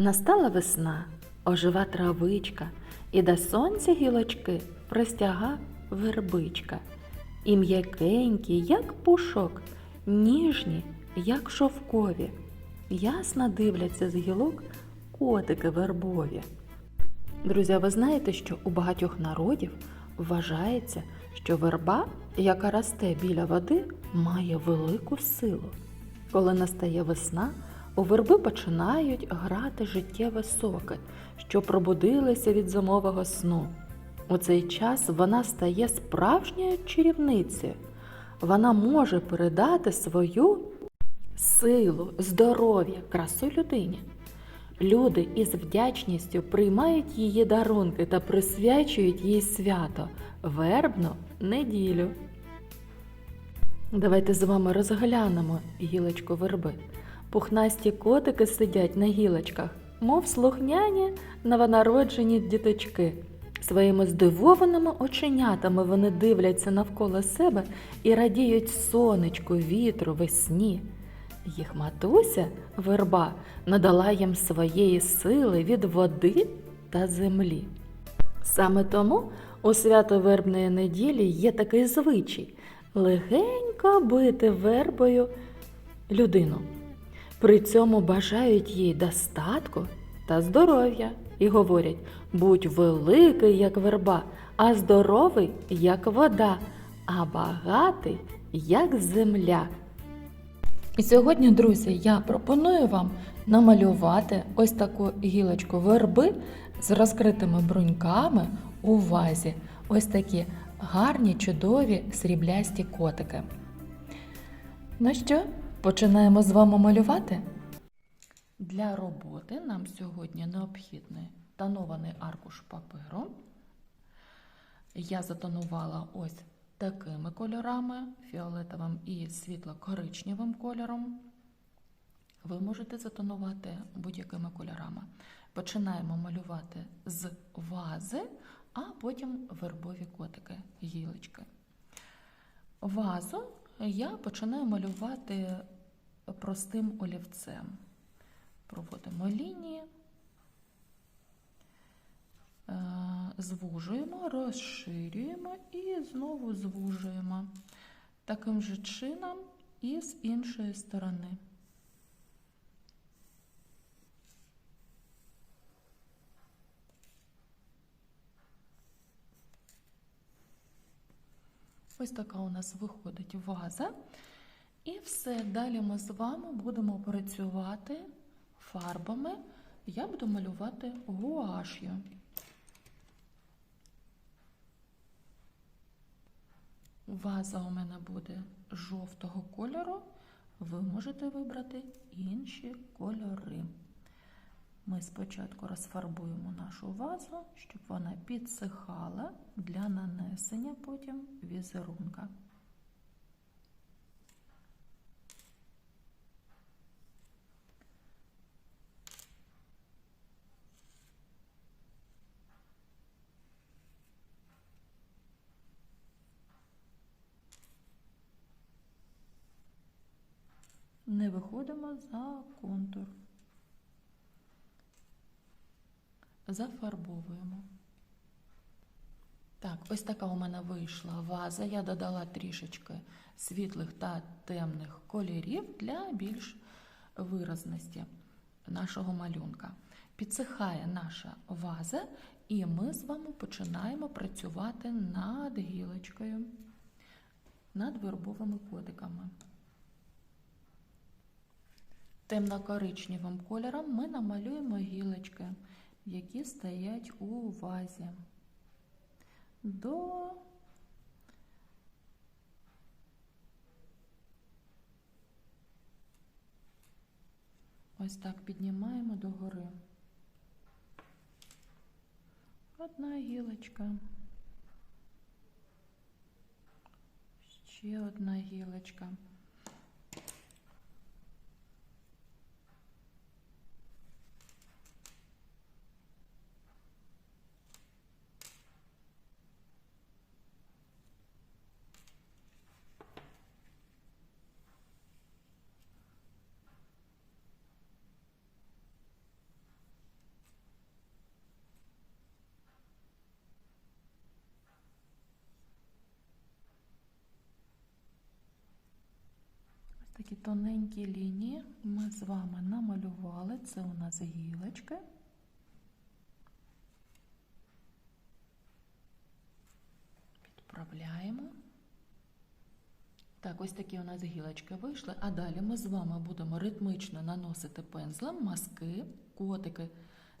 Настала весна, ожива травичка, і до сонця гілочки простяга вербичка. І м'якенькі, як пушок, ніжні, як шовкові. Ясно дивляться з гілок котики вербові. Друзі, ви знаєте, що у багатьох народів вважається, що верба, яка росте біля води, має велику силу. Коли настає весна, у верби починають грати життєве соки, що пробудилися від зимового сну. У цей час вона стає справжньою чарівницею. Вона може передати свою силу, здоров'я, красу людині. Люди із вдячністю приймають її дарунки та присвячують їй свято вербну неділю. Давайте з вами розглянемо гілочку верби. Пухнасті котики сидять на гілочках, мов слухняні новонароджені діточки. Своїми здивованими оченятами вони дивляться навколо себе і радіють сонечку, вітру, весні. Їх матуся, верба, надала їм своєї сили від води та землі. Саме тому у свято вербної неділі є такий звичай легенько бити вербою людину. При цьому бажають їй достатку та здоров'я і говорять: будь великий, як верба, а здоровий, як вода, а багатий, як земля. І сьогодні, друзі, я пропоную вам намалювати ось таку гілочку верби з розкритими бруньками у вазі. Ось такі гарні, чудові сріблясті котики. Ну що, починаємо з вами малювати? Для роботи нам сьогодні необхідний тонований аркуш паперу. Я затонувала ось такими кольорами фіолетовим і світло-коричневим кольором. Ви можете затонувати будь-якими кольорами. Починаємо малювати з вази, а потім вербові котики, гілочки. Вазу я починаю малювати простим олівцем. Проводимо лінії, е, звужуємо, розширюємо і знову звужуємо. Таким же чином і з іншої сторони. Ось така у нас виходить ваза. І все, далі ми з вами будемо працювати фарбами. Я буду малювати гуаш'ю. Ваза у мене буде жовтого кольору. Ви можете вибрати інші кольори. Ми спочатку розфарбуємо нашу вазу, щоб вона підсихала для нанесення потім візерунка. Не виходимо за контур. Зафарбовуємо. Так, ось така у мене вийшла ваза. Я додала трішечки світлих та темних кольорів для більш виразності нашого малюнка. Підсихає наша ваза, і ми з вами починаємо працювати над гілочкою, над вербовими котиками. Темно-коричневим кольором ми намалюємо гілочки, які стоять у вазі. До ось так піднімаємо догори. Одна гілочка. Ще одна гілочка. Тоненькі лінії ми з вами намалювали. Це у нас гілочки. Підправляємо. Так, ось такі у нас гілочки вийшли. А далі ми з вами будемо ритмічно наносити пензлем маски, котики.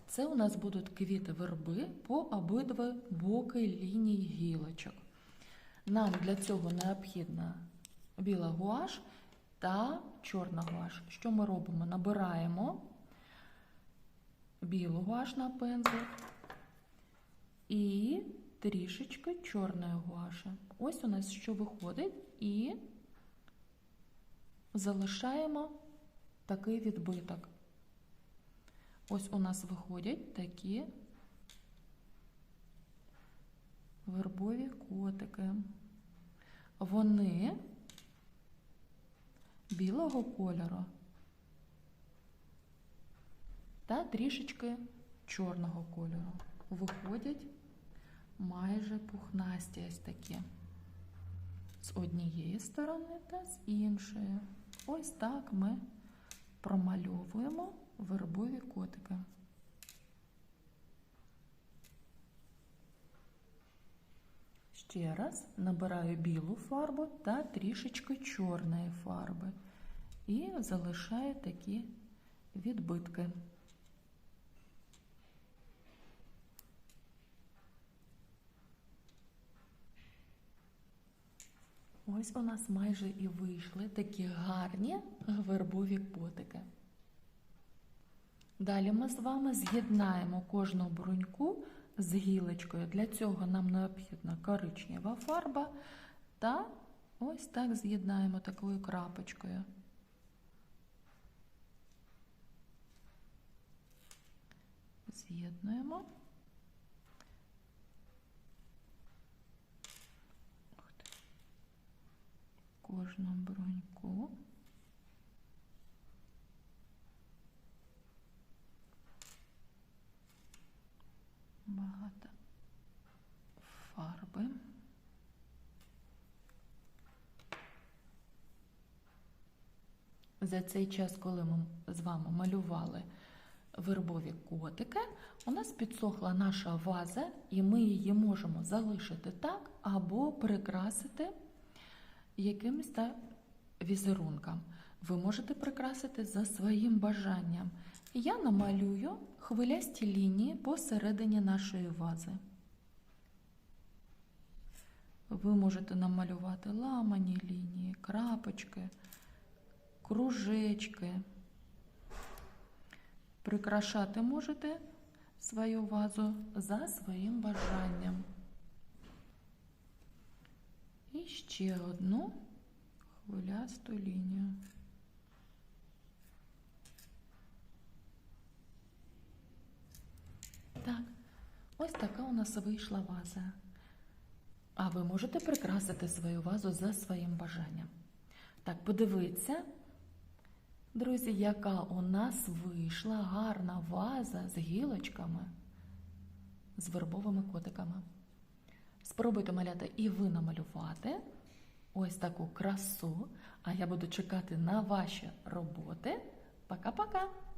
Це у нас будуть квіти верби по обидва боки ліній гілочок. Нам для цього необхідна біла гуаш та чорна гуаш. Що ми робимо? Набираємо білу гуаш на пензлик і трішечки чорної гуаші. Ось у нас що виходить, і залишаємо такий відбиток. Ось у нас виходять такі вербові котики. Вони білого кольору та трішечки чорного кольору. Виходять майже пухнасті ось такі. З однієї сторони та з іншої. Ось так ми промальовуємо вербові котики. Ще раз набираю білу фарбу та трішечки чорної фарби і залишаю такі відбитки. Ось у нас майже і вийшли такі гарні вербові котики. Далі ми з вами з'єднаємо кожну бруньку з гілочкою. Для цього нам необхідна коричнева фарба та ось так з'єднаємо такою крапочкою. З'єднуємо. Кожну бруньку. багато фарби. За цей час, коли ми з вами малювали вербові котики, у нас підсохла наша ваза, і ми її можемо залишити так або прикрасити якимось та візерунком. Ви можете прикрасити за своїм бажанням. Я намалюю хвилясті лінії посередині нашої вази. Ви можете намалювати ламані лінії, крапочки, кружечки. Прикрашати можете свою вазу за своїм бажанням. І ще одну хвилясту лінію. Так, ось така у нас вийшла ваза. А ви можете прикрасити свою вазу за своїм бажанням. Так, подивіться, друзі, яка у нас вийшла гарна ваза з гілочками, з вербовими котиками. Спробуйте маляти і ви намалювати ось таку красу. А я буду чекати на ваші роботи. Пока-пока!